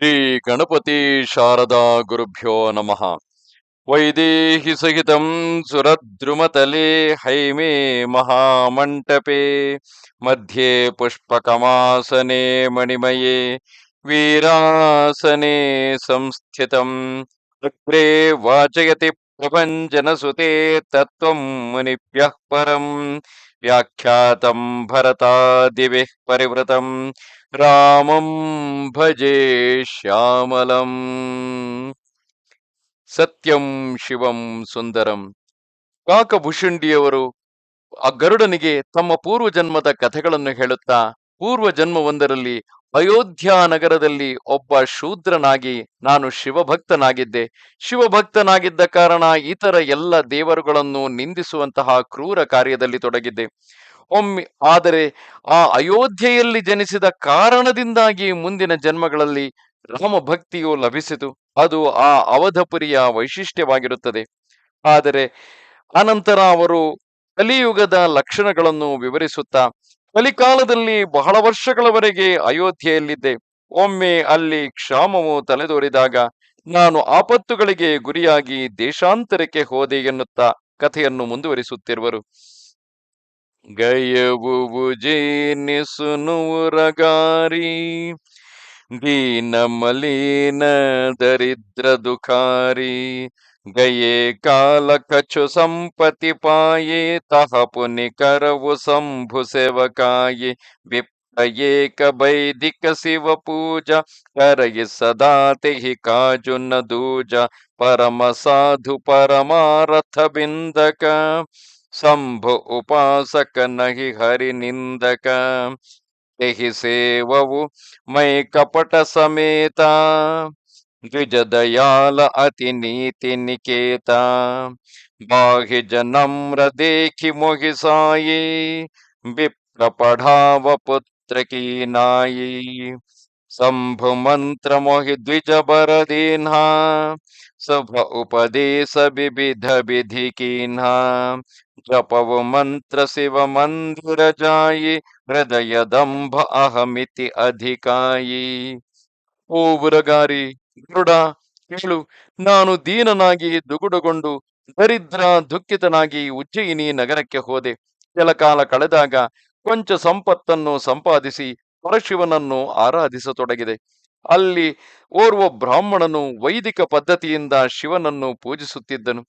ಶ್ರೀ ಗಣಪತಿ ಶಾರದಾ ಗುರುಭ್ಯೋ ನಮಃ. ವೈದೇಹಿ ಸಹಿತ ಸುರದ್ರುಮತಲೆ ಹೈಮೇ ಮಹಾಮಂಟಪೆ. ಮಧ್ಯೆ ಪುಷ್ಪಕಮಾಸನೆ ಮಣಿಮಯೇ. ವೀರಾಸನೆ ಸಂಸ್ಥಿತ. ಅಗ್ರೆ ವಾಚಯತಿ ಪ್ರಪಂಚನಸುತೆ ತತ್ವ ಮುನಿಭ್ಯ ಪರಂ. ವ್ಯಾಖ್ಯಾತಂ ಭರತಾದಿಭಿಃ ಪರಿವೃತಂ ರಾಮಂ ಭಜೆ ಶ್ಯಾಮಲಂ ಸತ್ಯಂ ಶಿವಂ ಸುಂದರಂ ಕಾಕಭುಷುಂಡಿಯವರು ಆ ಗರುಡನಿಗೆ ತಮ್ಮ ಪೂರ್ವ ಜನ್ಮದ ಕಥೆಗಳನ್ನು ಹೇಳುತ್ತಾ ಪೂರ್ವ ಜನ್ಮವೊಂದರಲ್ಲಿ ಅಯೋಧ್ಯ ನಗರದಲ್ಲಿ ಒಬ್ಬ ಶೂದ್ರನಾಗಿ ನಾನು ಶಿವಭಕ್ತನಾಗಿದ್ದೆ. ಶಿವಭಕ್ತನಾಗಿದ್ದ ಕಾರಣ ಇತರ ಎಲ್ಲ ದೇವರುಗಳನ್ನು ನಿಂದಿಸುವಂತಹ ಕ್ರೂರ ಕಾರ್ಯದಲ್ಲಿ ತೊಡಗಿದ್ದೆ. ಒಮ್ಮೆ, ಆದರೆ ಆ ಅಯೋಧ್ಯೆಯಲ್ಲಿ ಜನಿಸಿದ ಕಾರಣದಿಂದಾಗಿ ಮುಂದಿನ ಜನ್ಮಗಳಲ್ಲಿ ರಾಮ ಭಕ್ತಿಯು ಲಭಿಸಿತು. ಅದು ಆ ಅವಧಪುರಿಯ ವೈಶಿಷ್ಟ್ಯವಾಗಿರುತ್ತದೆ. ಆದರೆ ಅನಂತರ ಅವರು ಕಲಿಯುಗದ ಲಕ್ಷಣಗಳನ್ನು ವಿವರಿಸುತ್ತಾ ಕಲಿಕಾಲದಲ್ಲಿ ಬಹಳ ವರ್ಷಗಳವರೆಗೆ ಅಯೋಧ್ಯೆಯಲ್ಲಿದ್ದೆ. ಒಮ್ಮೆ ಅಲ್ಲಿ ಕ್ಷಾಮವು ತಲೆದೋರಿದಾಗ ನಾನು ಆಪತ್ತುಗಳಿಗೆ ಗುರಿಯಾಗಿ ದೇಶಾಂತರಕ್ಕೆ ಹೋದೆ ಎನ್ನುತ್ತಾ ಕಥೆಯನ್ನು ಮುಂದುವರಿಸುತ್ತಿರುವರು. ಗಯವು ಜೇನಿಸುನುರಗಾರಿ ದೀನ ಮಲೀನ ದರಿದ್ರ ದುಖಾರಿ गए काल कछु संपति पाये तह पुनि करवु शंभु सेवकाये विप्रेक वैदिक शिव पूजा करय सदा ते काजु न दूजा, परम साधु परमारथ बिंदक शंभु उपासक नहि हरि निंदक तेहि सेवऊ मैं कपट समेता। द्विजदयाल अति नीति निकेता बाहि जनम्र देखि मोहि साये। विप्र पढ़ाव पुत्र की नायी। शंभु मंत्र मोहि द्विज बर दीन्हा। शुभ उपदेश विविध विधि कीन्हा। जपव मंत्र शिव मंदिर जायी। हृदय दंभ अहमिति अधिकायी। ओ बुरगारी ಗರುಡ ಕೇಳು. ನಾನು ದೀನನಾಗಿ ದುಗುಡುಗೊಂಡು ದರಿದ್ರ ದುಃಖಿತನಾಗಿ ಉಜ್ಜಯಿನಿ ನಗರಕ್ಕೆ ಹೋದೆ. ಕೆಲಕಾಲ ಕಳೆದಾಗ ಕೊಂಚ ಸಂಪತ್ತನ್ನು ಸಂಪಾದಿಸಿ ಪರಶಿವನನ್ನು ಆರಾಧಿಸತೊಡಗಿದೆ. ಅಲ್ಲಿ ಓರ್ವ ಬ್ರಾಹ್ಮಣನು ವೈದಿಕ ಪದ್ಧತಿಯಿಂದ ಶಿವನನ್ನು ಪೂಜಿಸುತ್ತಿದ್ದನು.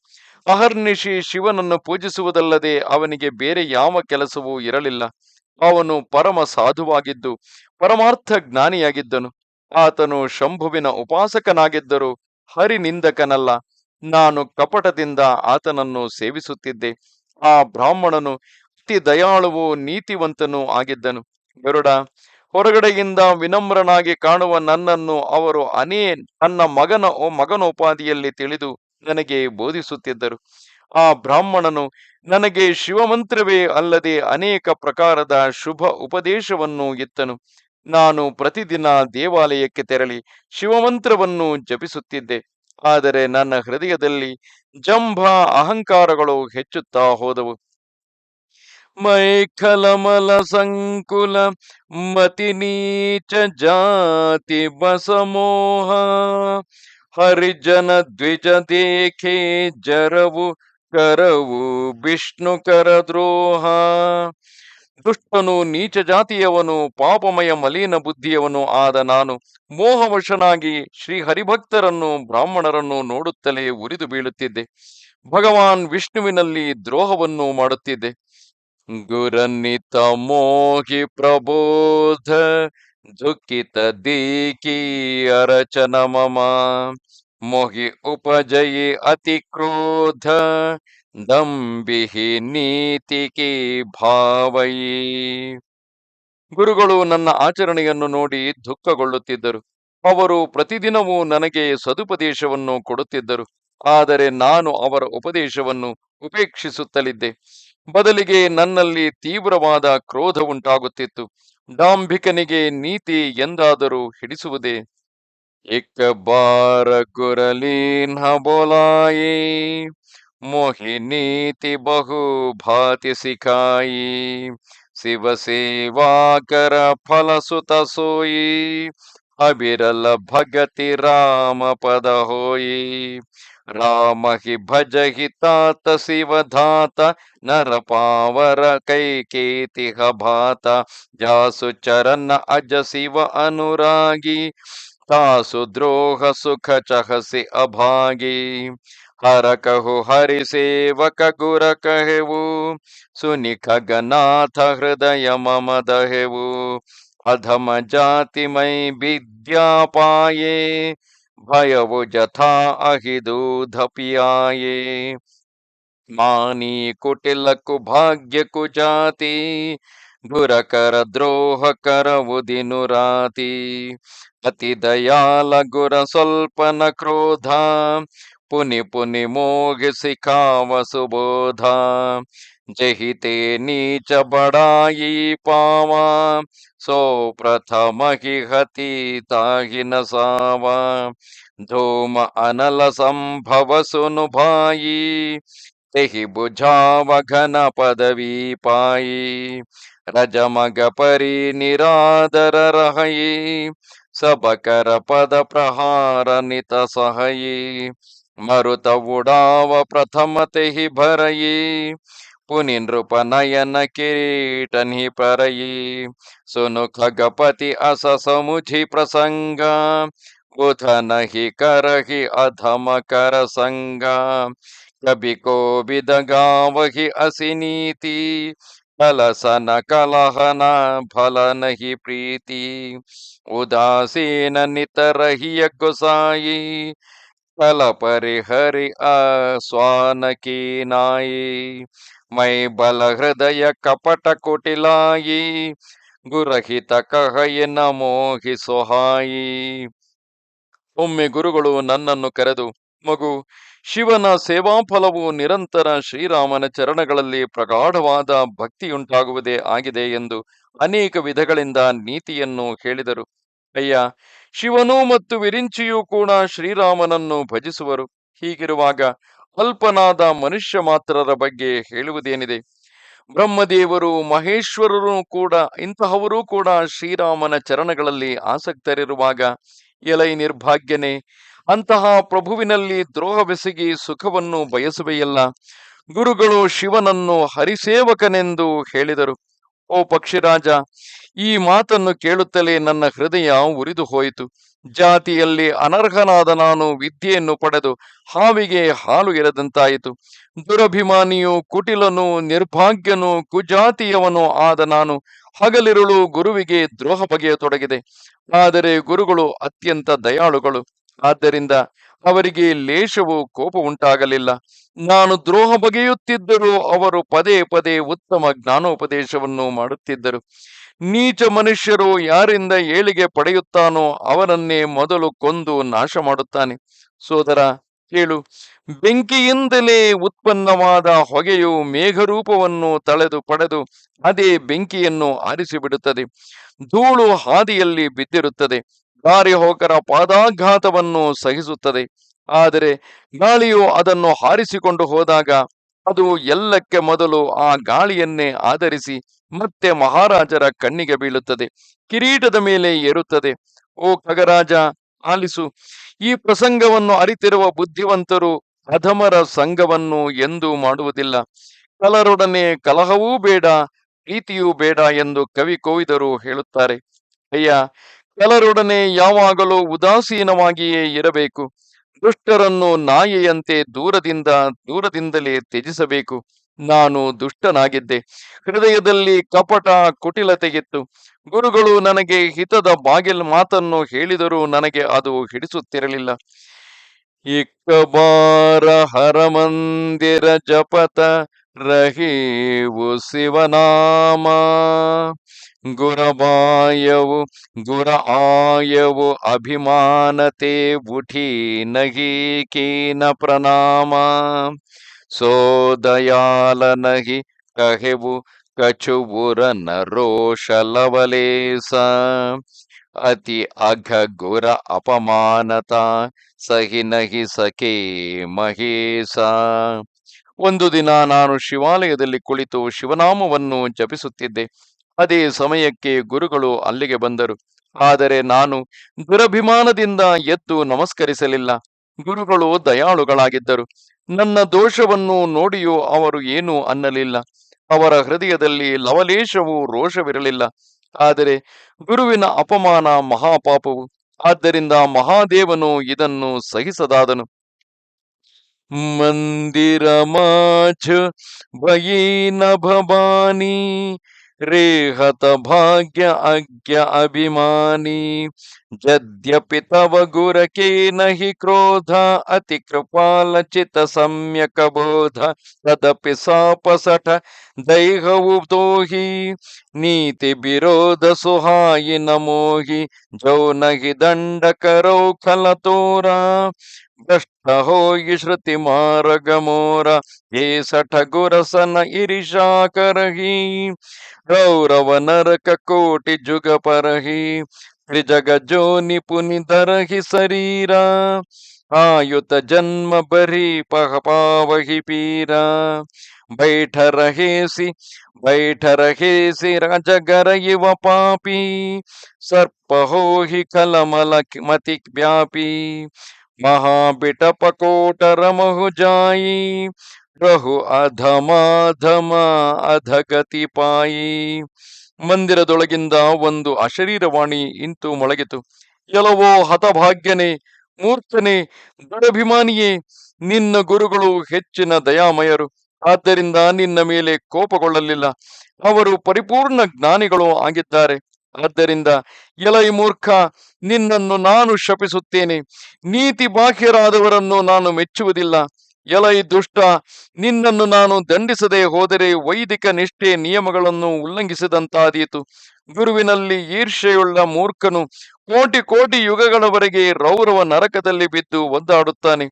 ಅಹರ್ನಿಶಿ ಶಿವನನ್ನು ಪೂಜಿಸುವುದಲ್ಲದೆ ಅವನಿಗೆ ಬೇರೆ ಯಾವ ಕೆಲಸವೂ ಇರಲಿಲ್ಲ. ಅವನು ಪರಮ ಸಾಧುವಾಗಿದ್ದು, ಪರಮಾರ್ಥ ಜ್ಞಾನಿಯಾಗಿದ್ದನು. ಆತನು ಶಂಭುವಿನ ಉಪಾಸಕನಾಗಿದ್ದರೂ ಹರಿನಿಂದಕನಲ್ಲ. ನಾನು ಕಪಟದಿಂದ ಆತನನ್ನು ಸೇವಿಸುತ್ತಿದ್ದೆ. ಆ ಬ್ರಾಹ್ಮಣನು ಅತಿ ದಯಾಳುವು ನೀತಿವಂತನೂ ಆಗಿದ್ದನು. ಗರುಡ, ಹೊರಗಡೆಯಿಂದ ವಿನಮ್ರನಾಗಿ ಕಾಣುವ ನನ್ನನ್ನು ಅವರು ಅನೇ ನನ್ನ ಮಗನ ಮಗನೋಪಾದಿಯಲ್ಲಿ ತಿಳಿದು ನನಗೆ ಬೋಧಿಸುತ್ತಿದ್ದರು. ಆ ಬ್ರಾಹ್ಮಣನು ನನಗೆ ಶಿವಮಂತ್ರವೇ ಅಲ್ಲದೆ ಅನೇಕ ಪ್ರಕಾರದ ಶುಭ ಉಪದೇಶವನ್ನು ಇತ್ತನು. ನಾನು ಪ್ರತಿದಿನ ದೇವಾಲಯಕ್ಕೆ ತೆರಳಿ ಶಿವಮಂತ್ರವನ್ನು ಜಪಿಸುತ್ತಿದ್ದೆ. ಆದರೆ ನನ್ನ ಹೃದಯದಲ್ಲಿ ಜಂಭ ಅಹಂಕಾರಗಳು ಹೆಚ್ಚುತ್ತಾ ಹೋದವು. ಮೈಖಲಮಲ ಸಂಕುಲ ಮತಿ ನೀಚ ಜಾತಿ ಬಸಮೋಹ ಹರಿಜನ ದ್ವಿಜ ದೇಖೆ ಜರವು ಕರವು ವಿಷ್ಣು ಕರದ್ರೋಹ ದುಷ್ಟನು ನೀಚ ಜಾತಿಯವನು, ಪಾಪಮಯ ಮಲೀನ ಬುದ್ಧಿಯವನು ಆದ ನಾನು ಮೋಹವಶನಾಗಿ ಶ್ರೀ ಹರಿಭಕ್ತರನ್ನು ಬ್ರಾಹ್ಮಣರನ್ನು ನೋಡುತ್ತಲೇ ಉರಿದು ಬೀಳುತ್ತಿದ್ದೆ. ಭಗವಾನ್ ವಿಷ್ಣುವಿನಲ್ಲಿ ದ್ರೋಹವನ್ನು ಮಾಡುತ್ತಿದ್ದೆ. ಗುರನ್ನಿತ ಮೋಹಿ ಪ್ರಬೋಧ, ದುಃಖಿತ ದೀಕಿ ಅರಚನ ಮಮ, ಮೋಹಿ ಉಪಜಯಿ ಅತಿ ಕ್ರೋಧ ದಂಬಿಹಿ ನೀತಿಕಿ ಭಾವಯಿ ಗುರುಗಳು ನನ್ನ ಆಚರಣೆಯನ್ನು ನೋಡಿ ದುಃಖಗೊಳ್ಳುತ್ತಿದ್ದರು. ಅವರು ಪ್ರತಿದಿನವೂ ನನಗೆ ಸದುಪದೇಶವನ್ನು ಕೊಡುತ್ತಿದ್ದರು. ಆದರೆ ನಾನು ಅವರ ಉಪದೇಶವನ್ನು ಉಪೇಕ್ಷಿಸುತ್ತಲಿದ್ದೆ. ಬದಲಿಗೆ ನನ್ನಲ್ಲಿ ತೀವ್ರವಾದ ಕ್ರೋಧ ಉಂಟಾಗುತ್ತಿತ್ತು. ಡಾಂಭಿಕನಿಗೆ ನೀತಿ ಎಂದಾದರೂ ಹಿಡಿಸುವುದೇ? ಬಾರ ಗುರಲೀನ್ ಬೋಲಾಯಿ मोहिनीति बहु भाति सिखाई शिव सेवा कर फल सुत सोई। अबिरल भगति राम पद होई। राम ही भज ही तात शिव धात, नर पावर कैकेति भात। जासु चरण अज शिव अनुरागी। तासु द्रोह सुख चहसी अभागी। हर कहु हरि सेवक गुर कहेवु, सुनि खगनाथ हृदय मम दहेवु। अधम जाति मई विद्या पाये, भयवु जथा अहिदूध पियाये। मानी कुटिल कु भाग्य कु जाति गुर कर द्रोह कर दिनु राति। अति दयाल गुर स्वल्पन क्रोधा पुनि पुनि मोघ सिखाव वसुबोधा जहि ते नीच बड़ाई पावा। सो प्रथम ही हति ताहि न सावा। धूम अनल संभव सुनु भाई। तेहि बुझाव घन पदवी पाई। रजमग परी निरादर रहई। सबकर पद प्रहार नित सहयी मरुत उड़ाव प्रथम तेहि भरई पुनि नृप नयन किरीटनि परई सुनु खगपति अस समुझि प्रसंग। बुध नहि करहि अधम कर संग। कवि को विद गावहि असि नीति। कलसन कलहन फल नहीं प्रीति। उदासीन नित रहिय गुसाई। ಫಲ ಪರಿಹರಿ ಆ ಸ್ವಾನಕೀನಾಯಿ ಮೈ ಬಲ ಹೃದಯ ಕಪಟ ಕುಟಿಲಾಯಿ, ಗುರಹಿತ ಕಹಯ ನಮೋಹಿ ಸೊಹಾಯಿ. ಒಮ್ಮೆ ಗುರುಗಳು ನನ್ನನ್ನು ಕರೆದು, ಮಗು, ಶಿವನ ಸೇವಾಫಲವು ನಿರಂತರ ಶ್ರೀರಾಮನ ಚರಣಗಳಲ್ಲಿ ಪ್ರಗಾಢವಾದ ಭಕ್ತಿಯುಂಟಾಗುವುದೇ ಆಗಿದೆ ಎಂದು ಅನೇಕ ವಿಧಗಳಿಂದ ನೀತಿಯನ್ನು ಹೇಳಿದರು. ಅಯ್ಯ ಶಿವನು ಮತ್ತು ವಿರಿಂಚಿಯೂ ಕೂಡ ಶ್ರೀರಾಮನನ್ನು ಭಜಿಸುವರು. ಹೀಗಿರುವಾಗ ಅಲ್ಪನಾದ ಮನುಷ್ಯ ಮಾತ್ರರ ಬಗ್ಗೆ ಹೇಳುವುದೇನಿದೆ? ಬ್ರಹ್ಮದೇವರು, ಮಹೇಶ್ವರರು ಕೂಡ, ಇಂತಹವರೂ ಕೂಡ ಶ್ರೀರಾಮನ ಚರಣಗಳಲ್ಲಿ ಆಸಕ್ತರಿರುವಾಗ ಎಲೈ ನಿರ್ಭಾಗ್ಯನೇ, ಅಂತಹ ಪ್ರಭುವಿನಲ್ಲಿ ದ್ರೋಹವೆಸಗಿ ಸುಖವನ್ನು ಬಯಸುವೆಯಲ್ಲ. ಗುರುಗಳು ಶಿವನನ್ನು ಹರಿಸೇವಕನೆಂದು ಹೇಳಿದರು. ಓ ಪಕ್ಷಿರಾಜ ಈ ಮಾತನ್ನು ಕೇಳುತ್ತಲೇ ನನ್ನ ಹೃದಯ ಉರಿದು ಹೋಯಿತು. ಜಾತಿಯಲ್ಲಿ ಅನರ್ಹನಾದ ನಾನು ವಿದ್ಯೆಯನ್ನು ಪಡೆದು ಹಾವಿಗೆ ಹಾಲು ಇರದಂತಾಯಿತು ದುರಭಿಮಾನಿಯು ಕುಟಿಲನು ನಿರ್ಭಾಗ್ಯನು ಕುಜಾತಿಯವನು ಆದ ನಾನು ಹಗಲಿರುಳು ಗುರುವಿಗೆ ದ್ರೋಹ ಬಗೆಯತೊಡಗಿದೆ. ಆದರೆ ಗುರುಗಳು ಅತ್ಯಂತ ದಯಾಳುಗಳು. ಆದ್ದರಿಂದ ಅವರಿಗೆ ಲೇಷವು ಕೋಪ ಉಂಟಾಗಲಿಲ್ಲ. ನಾನು ದ್ರೋಹ ಬಗೆಯುತ್ತಿದ್ದರೂ ಅವರು ಪದೇ ಪದೇ ಉತ್ತಮ ಜ್ಞಾನೋಪದೇಶವನ್ನು ಮಾಡುತ್ತಿದ್ದರು. ನೀಚ ಮನುಷ್ಯರು ಯಾರಿಂದ ಏಳಿಗೆ ಪಡೆಯುತ್ತಾನೋ ಅವರನ್ನೇ ಮೊದಲು ಕೊಂದು ನಾಶ ಮಾಡುತ್ತಾನೆ. ಸೋದರ, ಕೇಳು. ಬೆಂಕಿಯಿಂದಲೇ ಉತ್ಪನ್ನವಾದ ಹೊಗೆಯು ಮೇಘರೂಪವನ್ನು ತಳೆದು ಪಡೆದು ಅದೇ ಬೆಂಕಿಯನ್ನು ಆರಿಸಿಬಿಡುತ್ತದೆ. ಧೂಳು ಹಾದಿಯಲ್ಲಿ ಬಿದ್ದಿರುತ್ತದೆ. ದಾರಿ ಹೋಕರ ಪಾದಾಘಾತವನ್ನು ಸಹಿಸುತ್ತದೆ. ಆದರೆ ಗಾಳಿಯು ಅದನ್ನು ಹಾರಿಸಿಕೊಂಡು ಹೋದಾಗ ಅದು ಎಲ್ಲಕ್ಕೆ ಮೊದಲು ಆ ಗಾಳಿಯನ್ನೇ ಆಧರಿಸಿ ಮತ್ತೆ ಮಹಾರಾಜರ ಕಣ್ಣಿಗೆ ಬೀಳುತ್ತದೆ. ಕಿರೀಟದ ಮೇಲೆ ಏರುತ್ತದೆ. ಓ ಖಗರಾಜ ಆಲಿಸು. ಈ ಪ್ರಸಂಗವನ್ನು ಅರಿತಿರುವ ಬುದ್ಧಿವಂತರು ಅಧಮರ ಸಂಘವನ್ನು ಎಂದೂ ಮಾಡುವುದಿಲ್ಲ. ಕಲರೊಡನೆ ಕಲಹವೂ ಬೇಡ, ಪ್ರೀತಿಯೂ ಬೇಡ ಎಂದು ಕವಿ ಕೋವಿದರು ಹೇಳುತ್ತಾರೆ. ಅಯ್ಯ ಕಲರೊಡನೆ ಯಾವಾಗಲೂ ಉದಾಸೀನವಾಗಿಯೇ ಇರಬೇಕು. ದುಷ್ಟರನ್ನು ನಾಯಿಯಂತೆ ದೂರದಿಂದ, ದೂರದಿಂದಲೇ ತ್ಯಜಿಸಬೇಕು. ನಾನು ದುಷ್ಟನಾಗಿದ್ದೆ. ಹೃದಯದಲ್ಲಿ ಕಪಟ ಕುಟಿಲತೆಗಿತ್ತು ಗುರುಗಳು ನನಗೆ ಹಿತದ ಬಾಗಿಲ್ ಮಾತನ್ನು ಹೇಳಿದರೂ ನನಗೆ ಅದು ಹಿಡಿಸುತ್ತಿರಲಿಲ್ಲ. ಇಕ್ಕಬಾರ ಹರಮಂದಿರ ಜಪತ ರಹೀವು ಶಿವನಾಮ. ಗುರಬಾಯವು ಗುರ ಆಯವು ಅಭಿಮಾನತೆ ಬುಠಿ ನಹಿ ಕೀನ ಪ್ರಣಾಮ. ಸೋ ದಯಾಲ ನಹಿ ಕಹೆವು, ಕಚುಬುರ ನರೋಷಲವಲೇಸ ಅತಿ ಅಘ ಗುರ ಅಪಮಾನತ, ಸಹಿ ನಹಿ ಸಖೇ ಮಹೇಶ ಒಂದು ದಿನ ನಾನು ಶಿವಾಲಯದಲ್ಲಿ ಕುಳಿತು ಶಿವನಾಮವನ್ನು ಜಪಿಸುತ್ತಿದ್ದೆ. ಅದೇ ಸಮಯಕ್ಕೆ ಗುರುಗಳು ಅಲ್ಲಿಗೆ ಬಂದರು. ಆದರೆ ನಾನು ದುರಭಿಮಾನದಿಂದ ಎದ್ದು ನಮಸ್ಕರಿಸಲಿಲ್ಲ. ಗುರುಗಳು ದಯಾಳುಗಳಾಗಿದ್ದರು. ನನ್ನ ದೋಷವನ್ನು ನೋಡಿಯೂ ಅವರು ಏನೂ ಅನ್ನಲಿಲ್ಲ. ಅವರ ಹೃದಯದಲ್ಲಿ ಲವಲೇಶವೂ ರೋಷವಿರಲಿಲ್ಲ. ಆದರೆ ಗುರುವಿನ ಅಪಮಾನ ಮಹಾಪಾಪವು. ಆದ್ದರಿಂದ ಮಹಾದೇವನು ಇದನ್ನು ಸಹಿಸದಾದನು. ಮಂದಿರ ಮಾಛ ಭಯೇನ ಭವಾನಿ रेहत भाग्य अज्ञ अभिमानी। यद्यपि तव गुरके नहि क्रोध अतिकृपालचित सम्यकबोध तदपि सापसठ दैह उदोहि नीतिविरोधसुहायि नमोहि जो नहि दण्डकरौ खलतोरा ಭ್ರಷ್ಟ ಹೋಗಿ ಶ್ರುತಿ ಮಾರಗಮೋರ ಏ ಸಠ ಗುರಸನ ಇರಿಷಾ ಗೌರವ ನರಕ ಕೋಟಿ ಜುಗ ಪರಹಿ ತ್ರಿಜಗ ಜೋನಿ ಪುನಿ ದರಹಿ ಶರೀರ ಆಯುತ ಜನ್ಮ ಬರಿ ಪಹ ಪಾವಹಿ ಪೀರ ಬೈಠ ರಹೇಸಿ ಬೈಠ ರಹೇಸಿ ರಾಜಗರ ಇವ ಪಾಪಿ ಸರ್ಪ ಹೋಹಿ ಕಲಮಲ ಮತಿ ವ್ಯಾಪಿ ಜಾಯಿ ರಹು ಅಧಮಾಧಮ ಅಧಗತಿ ಪಾಯಿ ಮಂದಿರದೊಳಗಿಂದ ಒಂದು ಅಶರೀರವಾಣಿ ಇಂತು ಮೊಳಗಿತು. ಎಲ್ಲವೋ ಹತಭಾಗ್ಯನೇ ಮೂರ್ತನೆ ದುರಭಿಮಾನಿಯೇ, ನಿನ್ನ ಗುರುಗಳು ಹೆಚ್ಚಿನ ದಯಾಮಯರು. ಆದ್ದರಿಂದ ನಿನ್ನ ಮೇಲೆ ಕೋಪಗೊಳ್ಳಲಿಲ್ಲ. ಅವರು ಪರಿಪೂರ್ಣ ಜ್ಞಾನಿಗಳು ಆಗಿದ್ದಾರೆ. ಆದ್ದರಿಂದ ಎಲೈ ಮೂರ್ಖ, ನಿನ್ನನ್ನು ನಾನು ಶಪಿಸುತ್ತೇನೆ. ನೀತಿ ಬಾಹ್ಯರಾದವರನ್ನು ನಾನು ಮೆಚ್ಚುವುದಿಲ್ಲ. ಎಲೈ ದುಷ್ಟ, ನಿನ್ನನ್ನು ನಾನು ದಂಡಿಸದೆ ಹೋದರೆ ವೈದಿಕ ನಿಷ್ಠೆ ನಿಯಮಗಳನ್ನು ಉಲ್ಲಂಘಿಸಿದಂತಾದೀತು. ಗುರುವಿನಲ್ಲಿ ಈರ್ಷೆಯುಳ್ಳ ಮೂರ್ಖನು ಕೋಟಿ ಕೋಟಿ ಯುಗಗಳವರೆಗೆ ರೌರವ ನರಕದಲ್ಲಿ ಬಿದ್ದು ಒದ್ದಾಡುತ್ತಾನೆ.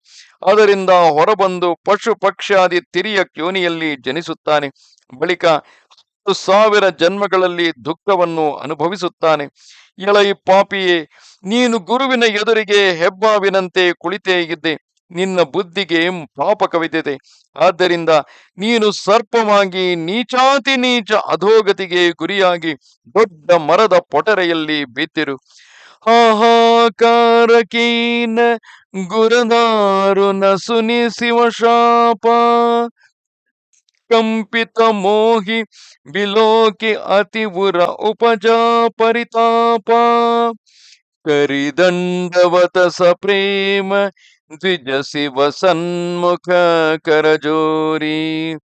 ಅದರಿಂದ ಹೊರಬಂದು ಪಶು ಪಕ್ಷಾದಿ ತಿರಿಯ ಕ್ಯೋನಿಯಲ್ಲಿ ಜನಿಸುತ್ತಾನೆ. ಬಳಿಕ ಹತ್ತು ಸಾವಿರ ಜನ್ಮಗಳಲ್ಲಿ ದುಃಖವನ್ನು ಅನುಭವಿಸುತ್ತಾನೆ. ಎಳೈ ಪಾಪಿಯೇ, ನೀನು ಗುರುವಿನ ಎದುರಿಗೆ ಹೆಬ್ಬಾವಿನಂತೆ ಕುಳಿತೇ ಇದ್ದೆ. ನಿನ್ನ ಬುದ್ಧಿಗೆ ಪಾಪ ಕವಿದಿದೆ ಆದ್ದರಿಂದ ನೀನು ಸರ್ಪವಾಗಿ ನೀಚಾತಿ ನೀಚ ಅಧೋಗತಿಗೆ ಗುರಿಯಾಗಿ ದೊಡ್ಡ ಮರದ ಪೊಟರೆಯಲ್ಲಿ ಬಿದ್ದಿರು. ಹಾಹಾಕಾರಕೀನ ಗುರದಾರುನ ಸುನಿಸಿವ ಶಾಪ कंपित मोहि विलोके अतिवुर उपजा परितापा दंडवत स प्रेम द्विज शिव सन्मुख करजोरी।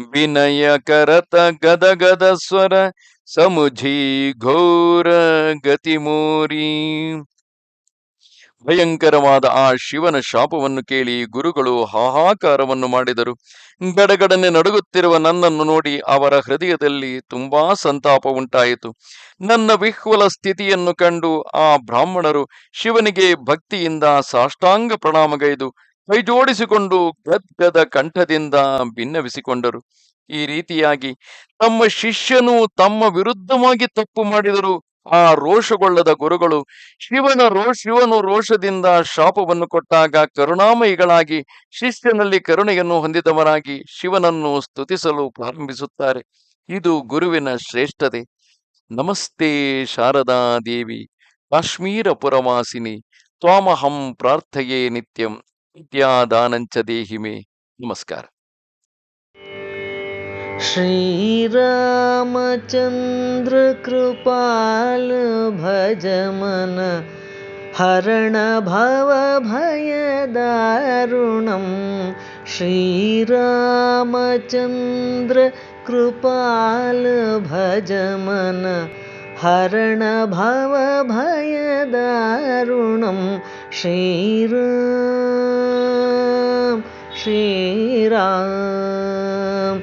विनय करत गद गद स्वर समुझी घोर गतिमोरी। ಭಯಂಕರವಾದ ಆ ಶಿವನ ಶಾಪವನ್ನು ಕೇಳಿ ಗುರುಗಳು ಹಾಹಾಕಾರವನ್ನು ಮಾಡಿದರು. ಗಡಗಡನೆ ನಡುಗುತ್ತಿರುವ ನನ್ನನ್ನು ನೋಡಿ ಅವರ ಹೃದಯದಲ್ಲಿ ತುಂಬಾ ಸಂತಾಪ ಉಂಟಾಯಿತು. ನನ್ನ ವಿಹ್ವಲ ಸ್ಥಿತಿಯನ್ನು ಕಂಡು ಆ ಬ್ರಾಹ್ಮಣರು ಶಿವನಿಗೆ ಭಕ್ತಿಯಿಂದ ಸಾಷ್ಟಾಂಗ ಪ್ರಣಾಮಗೈದು ಕೈಜೋಡಿಸಿಕೊಂಡು ಗದ್ಗದ ಕಂಠದಿಂದ ಭಿನ್ನವಿಸಿಕೊಂಡರು ಈ ರೀತಿಯಾಗಿ ತಮ್ಮ ಶಿಷ್ಯನು ತಮ್ಮ ವಿರುದ್ಧವಾಗಿ ತಪ್ಪು ಮಾಡಿದರು ಆ ರೋಷಗೊಳ್ಳದ ಗುರುಗಳು ಶಿವನ ರೋ, ಶಿವನು ರೋಷದಿಂದ ಶಾಪವನ್ನು ಕೊಟ್ಟಾಗ ಕರುಣಾಮಯಿಗಳಾಗಿ ಶಿಷ್ಯನಲ್ಲಿ ಕರುಣೆಯನ್ನು ಹೊಂದಿದವರಾಗಿ ಶಿವನನ್ನು ಸ್ತುತಿಸಲು ಪ್ರಾರಂಭಿಸುತ್ತಾರೆ. ಇದು ಗುರುವಿನ ಶ್ರೇಷ್ಠತೆ. ನಮಸ್ತೆ ಶಾರದಾ ದೇವಿ ಕಾಶ್ಮೀರ ಪುರವಾಸಿನಿ ತ್ವಾಮಹಂ ಪ್ರಾರ್ಥೆಯೇ ನಿತ್ಯಂ, ವಿದ್ಯಾದಾನಂಚ ದೇಹಿಮೆ. ನಮಸ್ಕಾರ. श्रीरामचन्द्र कृपाल भज मनः हरण भयद ऋणं श्रीरामचन्द्र कृपाल भजम श्रीराम।